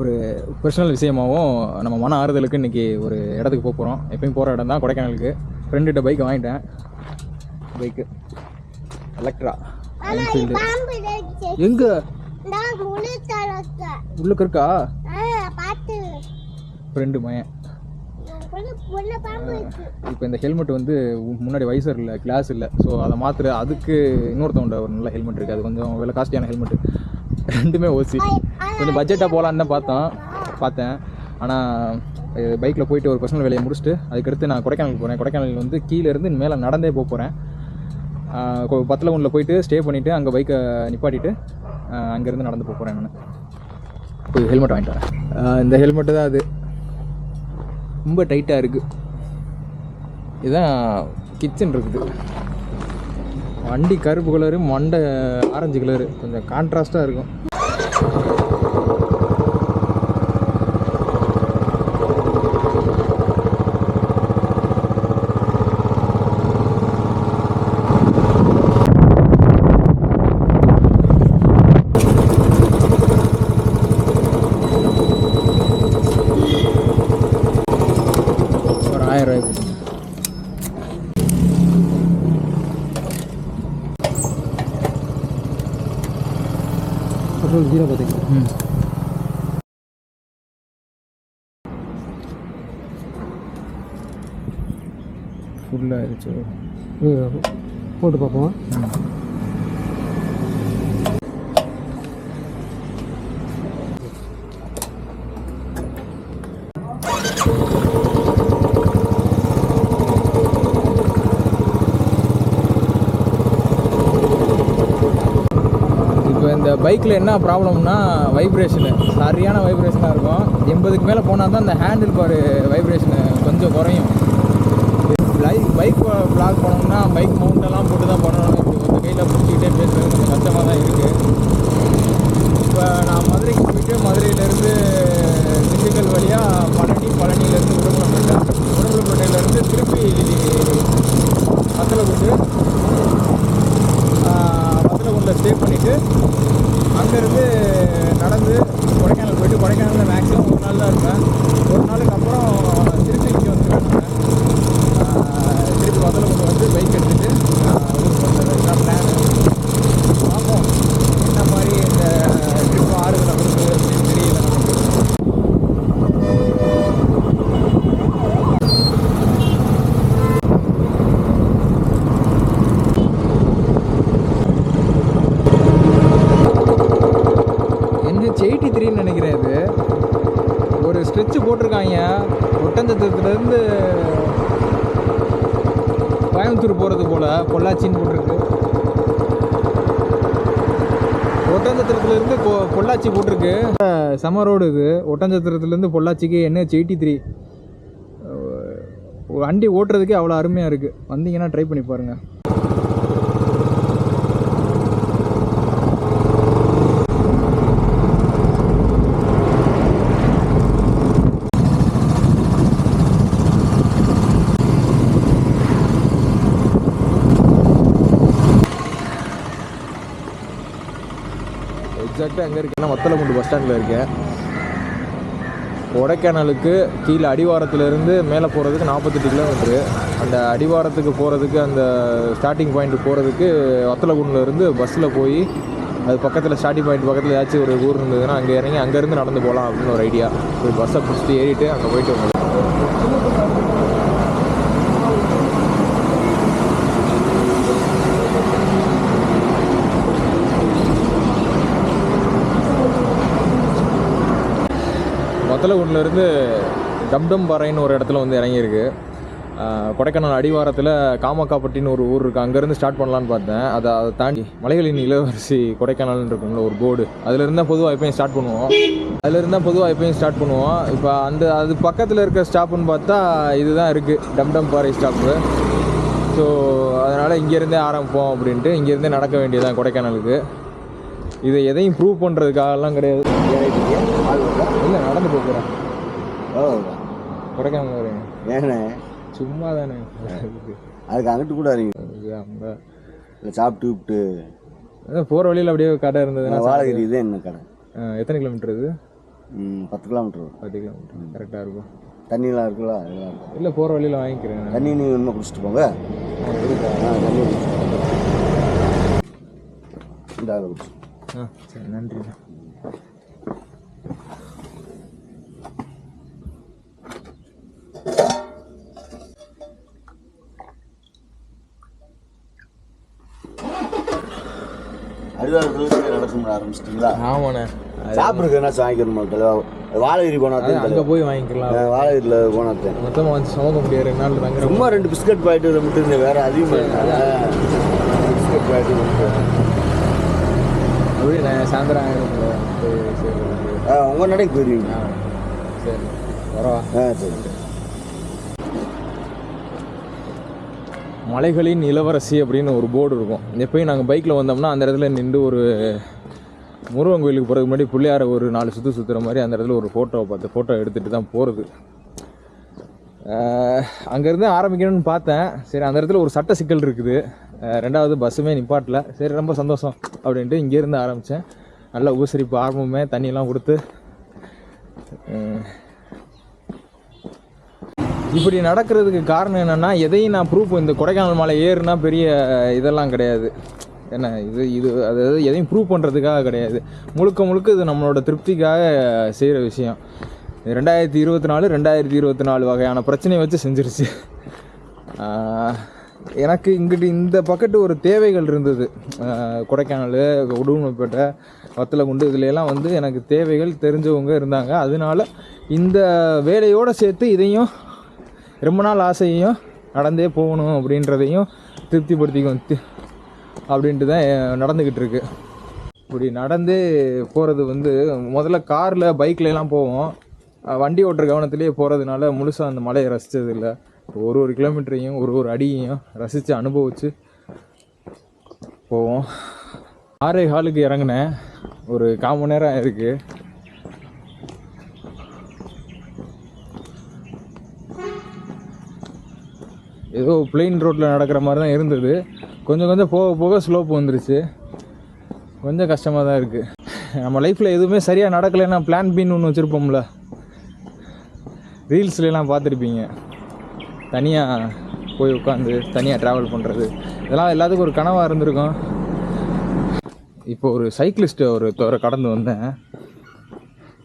ஒரு பர்சனல் விஷயமாவும் நம்ம மன ஆறுதலுக்கு இன்றைக்கி ஒரு இடத்துக்கு போக போகிறோம் எப்பயும் போகிற இடம் தான் கொடைக்கானலுக்கு. ஃப்ரெண்டுகிட்ட பைக் வாங்கிட்டேன். பைக்கு எலக்ட்ரா என்ஃபீல்டு எங்கே? உள்ளுக்கு இருக்கா? ஃப்ரெண்டு மயன். இப்போ இந்த ஹெல்மெட் வந்து முன்னாடி வைசர் இல்லை கிளாஸ் இல்லை. ஸோ அதை மாற்றுற அதுக்கு இன்னொருத்தவங்க ஒரு நல்ல ஹெல்மெட் இருக்குது அது கொஞ்சம் விலை காஸ்ட்லியான ஹெல்மெட் ரெண்டுமே ஓசி கொஞ்சம் பட்ஜெட்டாக போகலான்னு தான் பார்த்தோம். பார்த்தேன். ஆனால் பைக்கில் போயிட்டு ஒரு பர்சனல் வேலையை முடிச்சுட்டு அதுக்கடுத்து நான் கொடைக்கானல் போகிறேன் கொடைக்கானல் வந்து கீழே இருந்து மேலே நடந்தே போக போகிறேன் பத்தில் ஒன்றில் போயிட்டு ஸ்டே பண்ணிவிட்டு அங்கே பைக்கை நிப்பாட்டிட்டு அங்கேருந்து நடந்து போக போகிறேன் நான். போய் ஹெல்மெட் வாங்கிட்டு வரேன். இந்த ஹெல்மெட்டு தான் அது. ரொம்ப டைட்டாக இருக்குது இதுதான் கிச்சன் இருக்குது. வண்டி கருப்பு கலரு மண்டை ஆரஞ்சு கலரு கொஞ்சம் கான்ட்ராஸ்ட்டாக இருக்கும். ஆயிடுச்சு. போட்டு பார்ப்போம். இப்போ இந்த பைக்கில் என்ன ப்ராப்ளம்னா வைப்ரேஷனு சரியான வைப்ரேஷனாக இருக்கும். எண்பதுக்கு மேலே போனால் தான் இந்த ஹேண்டில் பார் வைப்ரேஷனு கொஞ்சம் குறையும். பைக் ப்ளாக் பண்ணோம்னா பைக் மவுண்டெல்லாம் போட்டு தான் பண்ணணும் அப்படி ஒரு கையில் பிடிச்சிக்கிட்டே பேசுறது கொஞ்சம் கஷ்டமாக தான் இருக்குது இப்போ நான் மதுரைக்கு போயிட்டு மதுரையிலேருந்து திண்டுக்கல் வழியாக பழனி பழனியிலேருந்து உடம்புலப்பேட்டை உடம்புலப்பேட்டையிலேருந்து திருப்பி வத்தலகுண்டு வத்தலகுண்டில் ஸ்டே பண்ணிவிட்டு அங்கேருந்து நடந்து கொடைக்கானல் போயிட்டு கொடைக்கானலில் மேக்ஸிமம் ஒரு நாள் தான் இருப்பேன் ஒரு நாளுக்கு அப்புறம் திருப்பி இங்கே வந்துருவேன் நான் திருப்பி வத்தலகுண்டு வந்து பைக் எடுத்துகிட்டு ஊருக்கு வந்துடுறேன் இதுதான் பிளானு பார்ப்போம் என்ன மாதிரி இந்த ட்ரிப் ஆறுதலை கொடுக்குது அப்படின்னு தெரியல நமக்கு NH எயிட்டி த்ரீன்னு நினைக்கிறேன் இது ஒரு ஸ்ட்ரெச்சு போட்டிருக்காங்க. ஒட்டஞ்சத்திரத்துலேருந்து கோயம்புத்தூர் போகிறது போல் பொள்ளாச்சின்னு போட்டிருக்கு. ஒட்டஞ்சத்திரத்துலேருந்து பொ பொள்ளாச்சி போட்டிருக்கு. சம ரோடு இது. ஒட்டஞ்சத்திரத்துலேருந்து பொள்ளாச்சிக்கு என்ஹெச் எயிட்டி த்ரீ. வண்டி ஓட்டுறதுக்கே அவ்வளோ அருமையாக இருக்குது வந்தீங்கன்னா ட்ரை பண்ணி பாருங்கள் எக்ஸாக்டாக எங்கே இருக்கேன்னா வத்தலகுண்டு பஸ் ஸ்டாண்டில் இருக்கேன். கொடைக்கானலுக்கு கீழே அடிவாரத்துலேருந்து மேலே போகிறதுக்கு நாற்பத்தெட்டு கிலோமீட்ரு அந்த அடிவாரத்துக்கு போகிறதுக்கு அந்த ஸ்டார்டிங் பாயிண்ட் போகிறதுக்கு வத்தலகுண்டுலேருந்து பஸ்ஸில் போய் அது பக்கத்தில் ஸ்டார்டிங் பாயிண்ட் பக்கத்தில் ஏதாச்சும் ஒரு ஊர் இருந்ததுன்னா அங்கே இறங்கி அங்கேருந்து நடந்து போகலாம் அப்படின்னு ஒரு ஐடியா போய் பஸ்ஸை பிடிச்சிட்டு ஏறிட்டு அங்கே போயிட்டு வந்தோம் வத்தலகுண்டிலேருந்து டம்டம் பாறைன்னு ஒரு இடத்துல வந்து இறங்கியிருக்கு. கொடைக்கானல் அடிவாரத்தில் காமக்காப்பட்டின்னு ஒரு ஊர் இருக்குது அங்கேருந்து ஸ்டார்ட் பண்ணலான்னு பார்த்தேன். அதை அதை தாண்டி மலைகளின் இளவரசி கொடைக்கானல்னு இருக்கும்ல ஒரு போர்டு அதில் இருந்தால் பொதுவாக எப்பயும் ஸ்டார்ட் பண்ணுவோம். அதில் இருந்தால் பொதுவாக எப்பயும் ஸ்டார்ட் பண்ணுவோம். இப்போ அந்த அது பக்கத்தில் இருக்க ஸ்டாப்புன்னு பார்த்தா இதுதான் இருக்குது டம்டம் பாறை ஸ்டாப்பு ஸோ அதனால் இங்கேருந்தே ஆரம்பிப்போம் அப்படின்ட்டு இங்கேருந்தே நடக்க வேண்டியதான் கொடைக்கானலுக்கு. இதை எதையும் ப்ரூவ் பண்ணுறதுக்காகலாம் கிடையாது. இல்லை நடந்து போகிறேன். ஓ. கொடைக்கானல் வரேன் ஏண்ணே சும்மா தானே அதுக்கு அங்கிட்டு கூட வரீங்க. இல்லை சாப்பிட்டு விட்டு போகிற வழியில் அப்படியே கடை இருந்ததுன்னா வாழகிரி இதே என்ன கடை? எத்தனை கிலோமீட்டர் இது? பத்து கிலோமீட்டர் பத்து கிலோமீட்டர் கரெக்டாக இருக்கும். தண்ணிலாம் இருக்குல்ல எல்லாம் இருக்கும். இல்லை போகிற வழியில் வாங்கிக்கிறேன். தண்ணி நீங்கள் இன்னும் குடிச்சிட்டு போங்க. தண்ணி இந்த ஆளை குடிச்சு. ஆ சரி நன்றி அடிவாரத்தில் நடக்க ஆரம்பிச்சிட்டிங்களா? ஆமாண்ணே. சாப்பிட்றதுக்கு என்னாச்சும் வாங்கிக்கணுமா தலைவா? வாழைகிரி அது போனா அங்கே போய் வாங்கிக்கலாம். வாழைகிரியில் போனாத்தேன் மொத்தமாக வந்து சுமக்க முடியாது ரெண்டு நாள் சும்மா ரெண்டு பிஸ்கட் பாக்கெட்டு மட்டும் இருந்தேன் வேற அதிகமாக பிஸ்கட் பாக்கெட்டு மட்டும். அப்படி நான் சாயந்தரம் உங்கள் நடைக்கு போயிருவீங்க. ஆ சரி. வரவா? ஆ சரி. மலைகளின் இளவரசி அப்படின்னு ஒரு போர்டு இருக்கும். எப்பயும் நாங்கள் பைக்கில் வந்தோம்னா அந்த இடத்துல நின்று ஒரு முருகன் கோயிலுக்கு போகிறதுக்கு முன்னாடி பிள்ளையார ஒரு நாலு சுற்று சுற்றுற மாதிரி அந்த இடத்துல ஒரு ஃபோட்டோவை பார்த்து ஃபோட்டோ எடுத்துகிட்டு தான் போகிறது அங்கேருந்து ஆரம்பிக்கணும்னு பார்த்தேன். சரி அந்த இடத்துல ஒரு சட்ட சிக்கல் இருக்குது. ரெண்டாவது பஸ்ஸுமே நிப்பாட்டல. சரி ரொம்ப சந்தோஷம் அப்படின்ட்டு இங்கேருந்து ஆரம்பித்தேன் நல்ல உபசரிப்பு ஆரம்பமே தண்ணியெல்லாம் கொடுத்து இப்படி நடக்கிறதுக்கு காரணம் என்னென்னா எதையும் நான் ப்ரூஃப் இந்த கொடைக்கானல் மலை ஏறுனா பெரிய இதெல்லாம் கிடையாது. என்ன இது இது அதாவது எதையும் ப்ரூவ் பண்ணுறதுக்காக கிடையாது. முழுக்க முழுக்க இது நம்மளோட திருப்திக்காக செய்கிற விஷயம். ரெண்டாயிரத்தி இருபத்தி நாலு ரெண்டாயிரத்தி இருபத்தி நாலு வகையான பிரச்சனையை வச்சு செஞ்சிருச்சு. எனக்கு இங்கிட்டு இந்த பக்கத்து ஒரு தேவைகள் இருந்தது. கொடைக்கானல் உடுமலைப்பேட்டை வத்தலகுண்டு இதுலையெல்லாம் வந்து எனக்கு தேவைகள் தெரிஞ்சவங்க இருந்தாங்க. அதனால இந்த வேலையோடு சேர்த்து இதையும் ரொம்ப நாள் ஆசையையும் நடந்தே போகணும் அப்படின்றதையும் திருப்திப்படுத்திக்கும். அப்படின்ட்டு தான் நடந்துக்கிட்டு இருக்கு. இப்படி நடந்து போகிறது வந்து முதல்ல காரில் பைக்லலாம் போவோம். வண்டி ஓட்டுற கவனத்திலேயே போகிறதுனால முழுசாக அந்த மலையை ரசித்தது இல்லை. ஒரு ஒரு கிலோமீட்டரையும் ஒரு ஒரு அடியையும் ரசித்து அனுபவித்து போவோம். ஆறே ஹாலுக்கு இறங்கினேன். ஒரு கால் மணி நேரம் இருக்குது ஏதோ பிளெயின் ரோட்டில் நடக்கிற மாதிரி தான் இருந்தது. கொஞ்சம் கொஞ்சம் போக போக ஸ்லோப் வந்துருச்சு. கொஞ்சம் கஷ்டமாக தான் இருக்குது நம்ம லைஃப்பில் எதுவுமே சரியாக நடக்கலைன்னா பிளான் பின்னு ஒன்று வச்சுருப்போம்ல. ரீல்ஸ்லாம் பார்த்துருப்பீங்க. தனியாக போய் உட்காந்து தனியாக ட்ராவல் பண்ணுறது இதெல்லாம் எல்லாத்துக்கும் ஒரு கனவாக இருந்திருக்கும். இப்போ ஒரு சைக்கிளிஸ்ட்டு ஒரு தவிர கடந்து வந்தேன்.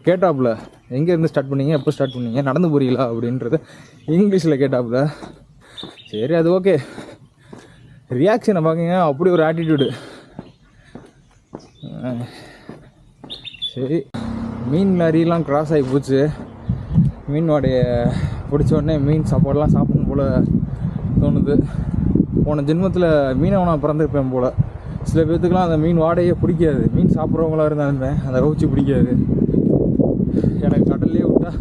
கேட்டாப்புல எங்கேருந்து ஸ்டார்ட் பண்ணீங்க? எப்போ ஸ்டார்ட் பண்ணீங்க? நடந்து போறீங்களா? அப்படின்றத இங்கிலீஷில் கேட்டாப்புல. சரி அது ஓகே ரியாக்ஷனை பார்க்குங்க அப்படி ஒரு ஆட்டிடியூடு சரி. மீன் மாதிரிலாம் கிராஸ் ஆகி போச்சு. மீன் வாடைய பிடிச்ச உடனே மீன் சாப்பாடெல்லாம் சாப்பிடணும் போல் தோணுது. போன ஜென்மத்தில் மீனவனாக பிறந்திருப்பேன் போல். சில பேர்த்துக்கெலாம் அந்த மீன் வாடையே பிடிக்காது. மீன் சாப்பிட்றவங்களா இருந்தாலுமே அந்த கவுச்சி பிடிக்காது. எனக்கு கடல்லே விட்டா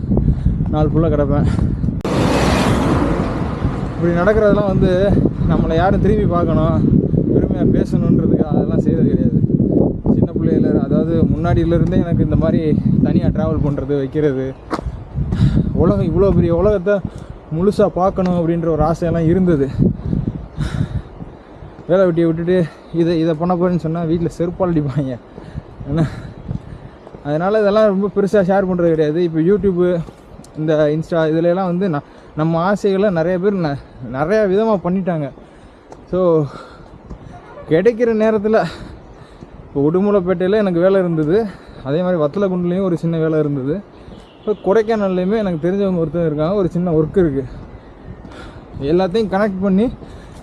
நாள் ஃபுல்லாக கிடப்பேன். இப்படி நடக்கிறதெல்லாம் வந்து நம்மளை யாரும் திரும்பி பார்க்கணும். பெருமையாக பேசணுன்றதுக்கு அதெல்லாம் செய்கிறது கிடையாது. சின்ன பிள்ளையில அதாவது முன்னாடியிலேருந்தே எனக்கு இந்த மாதிரி தனியாக ட்ராவல் பண்ணுறது வைக்கிறது உலகம் இவ்வளோ பெரிய உலகத்தை முழுசாக பார்க்கணும் அப்படின்ற ஒரு ஆசையெல்லாம் இருந்தது. வேலை வெட்டியை விட்டுட்டு இதை இதை பண்ண போகிறேன்னு சொன்னால் வீட்டில் செருப்பால் அடிப்பாங்க. என்ன அதனால் இதெல்லாம் ரொம்ப பெருசாக ஷேர் பண்ணுறது கிடையாது. இப்போ யூடியூப்பு இந்த இன்ஸ்டா இதுலலாம் வந்து நான் நம்ம ஆசைகளை நிறைய பேர் ந நிறையா விதமாக பண்ணிட்டாங்க. ஸோ கிடைக்கிற நேரத்தில் இப்போ உடுமலைப்பேட்டையில் எனக்கு வேலை இருந்தது. அதே மாதிரி வத்தலகுண்டுலேயும் ஒரு சின்ன வேலை இருந்தது. இப்போ கொடைக்கானல்லையுமே எனக்கு தெரிஞ்சவங்க ஒருத்தர் இருக்காங்க. ஒரு சின்ன ஒர்க் இருக்குது எல்லாத்தையும் கனெக்ட் பண்ணி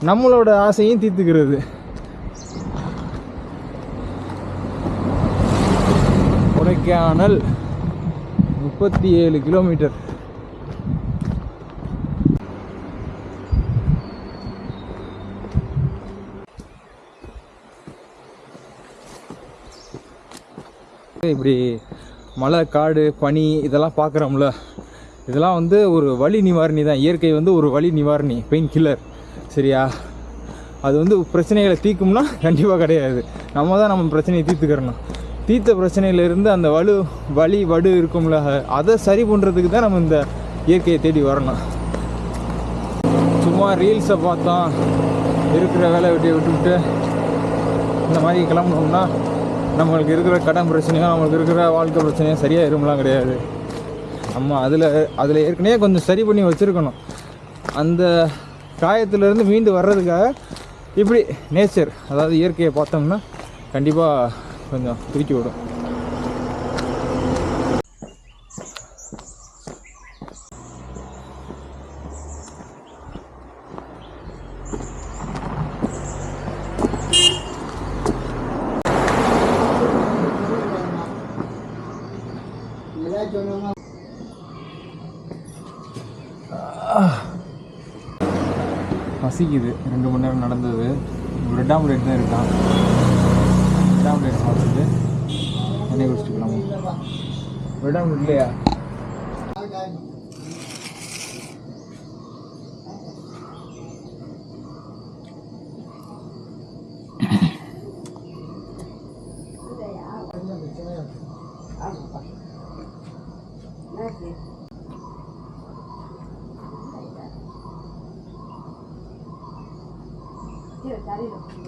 நம்மளோட ஆசையும் தீர்த்துக்கிறது. கொடைக்கானல் முப்பத்தி ஏழு கிலோமீட்டர் இப்படி மலை காடு பனி இதெல்லாம் பார்க்குறோம்ல. இதெல்லாம் வந்து ஒரு வலி நிவாரணி தான். இயற்கை வந்து ஒரு வலி நிவாரணி பெயின் கில்லர் சரியா? அது வந்து பிரச்சனைகளை தீர்க்கும்னா கண்டிப்பாக கிடையாது. நம்ம தான் நம்ம பிரச்சனையை தீர்த்துக்கிறணும். தீர்த்த பிரச்சனையிலேருந்து அந்த வலு வலி வடு இருக்கும்ல அதை சரி பண்ணுறதுக்கு தான் நம்ம இந்த இயற்கையை தேடி வரணும். சும்மா ரீல்ஸை பார்த்தோம் இருக்கிற வேலை விட்டு விட்டுவிட்டு இந்த மாதிரி கிளம்புனோம்னா நம்மளுக்கு இருக்கிற கடன் பிரச்சனையும் நம்மளுக்கு இருக்கிற வாழ்க்கை பிரச்சனையும் சரியாக இருமலாம் கிடையாது. நம்ம அதில் அதில் ஏற்கனவே கொஞ்சம் சரி பண்ணி வச்சுருக்கணும். அந்த காயத்துலேருந்து மீண்டு வர்றதுக்காக இப்படி நேச்சர் அதாவது இயற்கையை பார்த்தோம்னா கண்டிப்பாக கொஞ்சம் திருக்கி விடும். பசிக்குது. ரெண்டு மணி நேரம் நடந்தது. பிரெட் ஆம்லேட் தான் இருக்கான் பிரெட் ஆம்லேட் சாப்பிட்டுட்டு எண்ணெய் குடிச்சிட்டுக்கலாமா பிரெட் ஆம்லேட் இல்லையா? Gracias.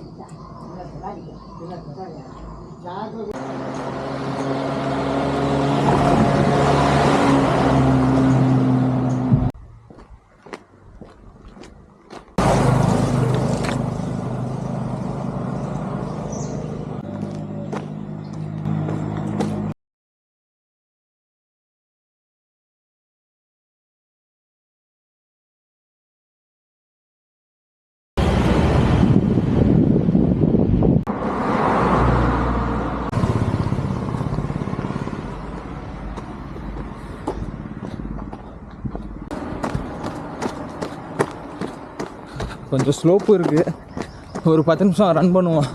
கொஞ்சம் ஸ்லோப்பு இருக்குது ஒரு பத்து நிமிஷம் ரன் பண்ணுவோம்.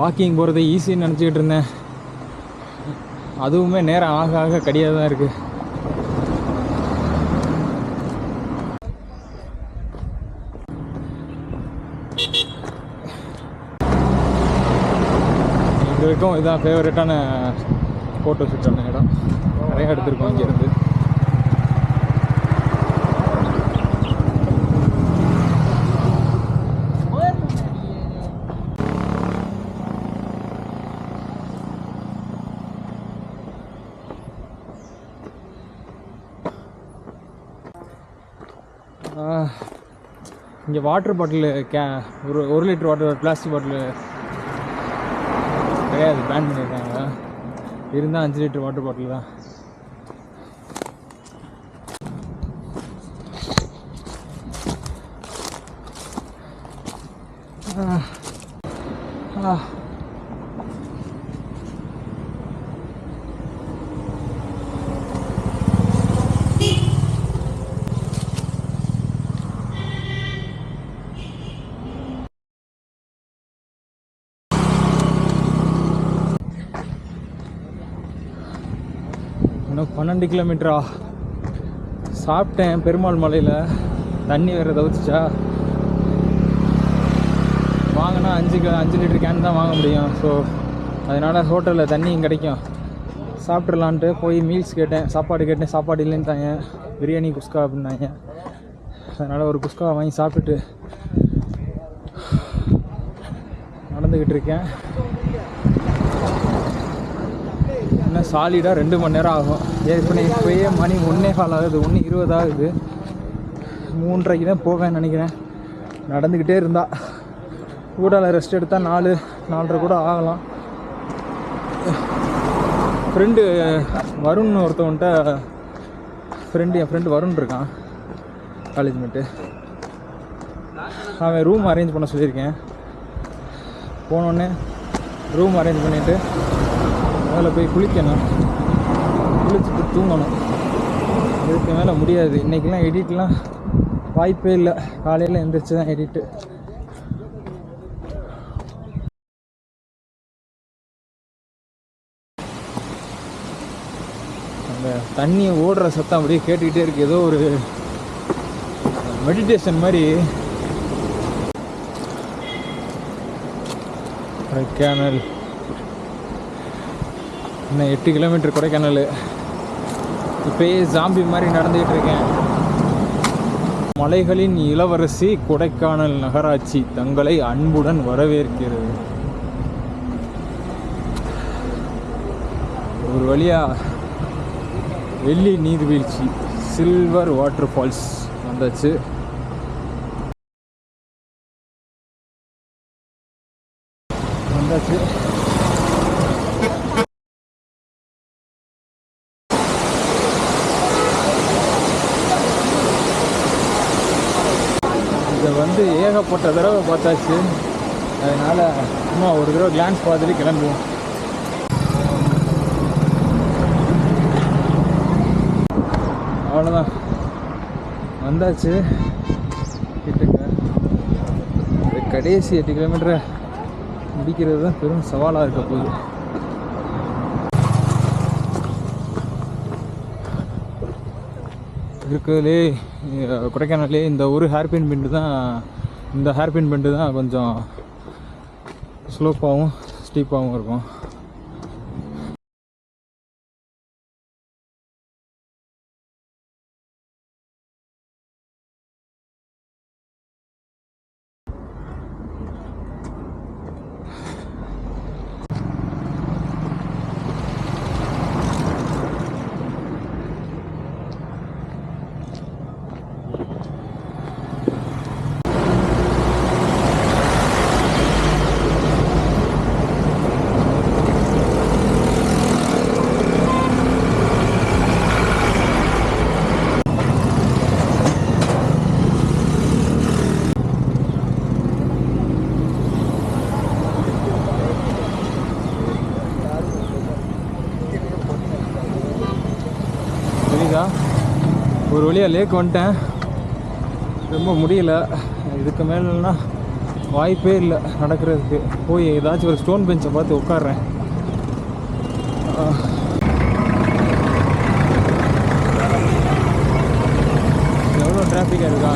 வாக்கிங் போகிறது ஈஸின்னு நினச்சிக்கிட்டு இருந்தேன். அதுவுமே நேரம் ஆக ஆக கடியாக தான் இருக்குது எங்களுக்கும் இதான் ஃபேவரட்டான ஃபோட்டோ ஷூட் பண்ண இடம். நிறையா எடுத்திருக்கோம் இங்கேருந்து இங்கே வாட்டர் பாட்டில் கே ஒரு ஒரு லிட்டர் வாட்டர் பிளாஸ்டிக் பாட்டில் கிடையாது பேன் பண்ணியிருக்காங்க இருந்தால் அஞ்சு லிட்டர் வாட்டர் பாட்டில் தான். ஆ. பன்னெண்டு கிலோமீட்டரா? சாப்பிட்டேன் பெருமாள் மலையில். தண்ணி வேறு தவிச்சிச்சா வாங்கினா அஞ்சு அஞ்சு லிட்டர் கேன் தான் வாங்க முடியும். ஸோ அதனால் ஹோட்டலில் தண்ணியும் கிடைக்கும். சாப்பிட்றலான்ட்டு போய் மீல்ஸ் கேட்டேன். சாப்பாடு கேட்டேன். சாப்பாடு இல்லைன்னு தாங்க பிரியாணி குஸ்கா அப்படின்னாங்க. அதனால் ஒரு குஸ்கா வாங்கி சாப்பிட்டுட்டு நடந்துக்கிட்டு இருக்கேன். இன்னும் சாலிடாக ரெண்டு மணி நேரம் ஆகும். ஏற்கனவே இப்போயே மணி ஒன்றே கால் ஆகுது ஒன்று இருபது ஆகுது. மூன்றரைக்கு தான் போவேன்னு நினைக்கிறேன். நடந்துக்கிட்டே இருந்தா. ஊடால ரெஸ்ட் எடுத்தால் நாலு நாலரை கூட ஆகலாம். ஃப்ரெண்டு வருண் ஒருத்தவன்ட்ட ஃப்ரெண்டு என் ஃப்ரெண்டு வருண் இருக்கான். காலேஜ் மேட்டு அவன் ரூம் அரேஞ்ச் பண்ண சொல்லியிருக்கேன். போனோடனே ரூம் அரேஞ்ச் பண்ணிவிட்டு அதில் போய் குளிக்கணும். குளிச்சுட்டு தூங்கணும். இதுக்கு மேலே முடியாது. இன்றைக்கெலாம் எடிட்லாம் வாய்ப்பே இல்லை. காலையில் எந்திரிச்சு தான் எடிட்டு அந்த தண்ணி ஓடுற சத்தம் அப்படியே கேட்டுக்கிட்டே இருக்கு. ஏதோ ஒரு மெடிடேஷன் மாதிரி. கொடைக்கானல். இன்னும் எட்டு கிலோமீட்டர் கொடைக்கானல். இப்பயே ஜாம்பி மாதிரி நடந்துகிட்டு இருக்கேன். மலைகளின் இளவரசி கொடைக்கானல் நகராட்சி தங்களை அன்புடன் வரவேற்கிறது. ஒரு வழியா வெள்ளி நீர்வீழ்ச்சி சில்வர் வாட்டர் ஃபால்ஸ் வந்தாச்சு வந்தாச்சு இதை வந்து ஏகப்பட்ட தடவை பார்த்தாச்சு. அதனால் சும்மா ஒரு தடவை கிளான்ஸ் பார்த்துட்டு கிளம்புவோம். அவ்வளோதான் வந்தாச்சு. கிட்டக்க கடைசி எட்டு கிலோமீட்டரை முடிக்கிறது தான் பெரும் சவாலாக இருக்க போகுது. இருக்கிறதுலே கொடைக்கானல்லே இந்த ஒரு ஹேர்பின் பெண்டு தான் இந்த ஹேர்பின் பெண்டு தான் கொஞ்சம் ஸ்லோப்பாகவும் ஸ்டீப்பாகவும் இருக்கும் தெரியுதா ஒரு வழியாக லேக் வந்துட்டேன். ரொம்ப முடியல. இதுக்கு மேலனா வாய்ப்பே இல்லை நடக்கிறதுக்கு. போய் ஏதாச்சும் ஒரு ஸ்டோன் பெஞ்சை பார்த்து உட்காடுறேன் எவ்வளோ டிராஃபிக்காக இருக்கா?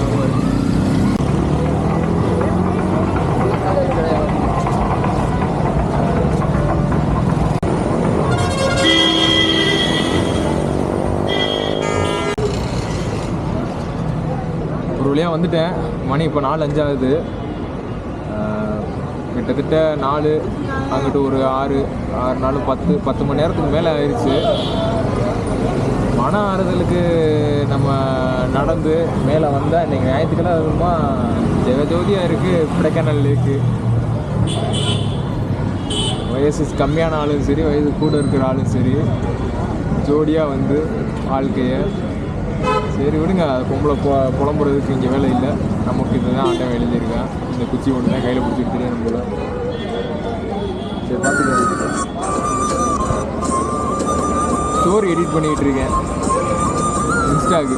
வழியாக வந்துட்டேன். மணி இப்போ நாலு அஞ்சாகுது. கிட்டத்தட்ட நாலு அங்கிட்டு ஒரு ஆறு ஆறு நாலு பத்து பத்து மணி நேரத்துக்கு மேலே ஆயிடுச்சு மன ஆறுதலுக்கு நம்ம நடந்து மேலே வந்தால் இன்றைக்கி ஞாயிற்றுக்கிழமை ஜெகஜோதியாக இருக்குது கொடைக்கானல் இருக்குது வயசு கம்மியான ஆளும் சரி வயது கூட இருக்கிற ஆளும் சரி ஜோடியாக வந்து வாழ்க்கையை சரி விடுங்க பொம்பளை பொ புலம்புறதுக்கு இங்கே வேலை இல்லை. நமக்கு இதுதான் ஆட்டம் எழுதியிருக்கேன் இந்த குச்சி ஒன்று தான் கையில் பிடிச்சிட்டு தெரியும் சரி பார்த்துக்கலாம். ஸ்டோரி எடிட் பண்ணிக்கிட்டு இருக்கேன். இன்ஸ்டாக்கு